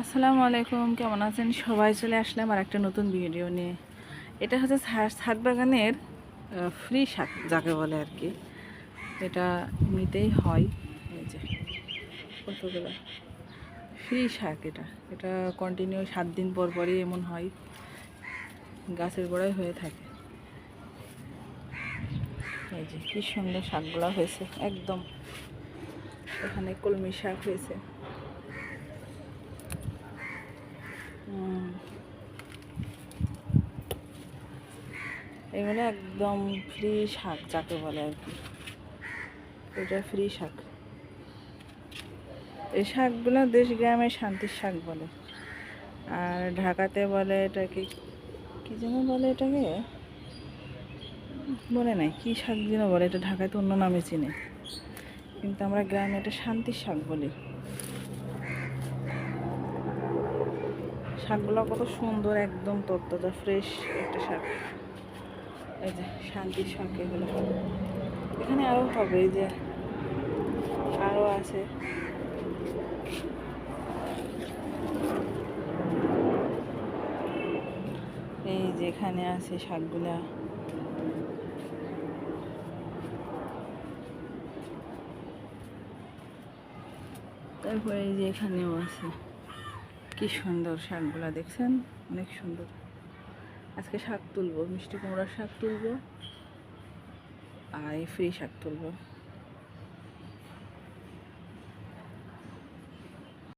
আসসালামু আলাইকুম, কেমন আছেন? সবাই চলে আসলাম আর একটা নতুন ভিডিও নিয়ে। এটা হচ্ছে ছাদ বাগানের ফ্রি শাক, যাকে বলে আর কি। এটা এমনিতেই হয়। এই যে, কতগুলো? ফ্রি শাক এটা। এটা কন্টিনিউ সাত দিন পর পরই এমন হয়। গাছের গোড়ায় হয়ে থাকে। এই যে, কি সুন্দর শাকগুলো হয়েছে। একদম। এখানে কলমি শাক হয়েছে। এগুলো একদম ফ্রি শাক, যাকে বলে আর কি। এটা ফ্রি শাক। এই শাকগুলো দেশ গ্রামে শান্তির শাক বলে। আর ঢাকাতে বলে এটাকে, কি যেন বলে এটাকে? মনে নাই কি শাক যেন বলে, এটা ঢাকায় তো অন্য নামে চিনে। কিন্তু আমরা গ্রামে এটা শান্তির শাক বলি। শাকগুলো কত সুন্দর, একদম তত্তাজা ফ্রেশ একটা শাক। এই যে শান্তির শাক এগুলো এখানে আরও হবে, এই যে আরও আছে। এই যে এখানে আছে শাকগুলা। তারপরে এই যে এখানেও আছে। কি সুন্দর শাকগুলা, দেখছেন? অনেক সুন্দর। আজকে শাক তুলবো মিষ্টি কুমড়ার শাক তুলবো আর এই ফ্রি শাক তুলবো।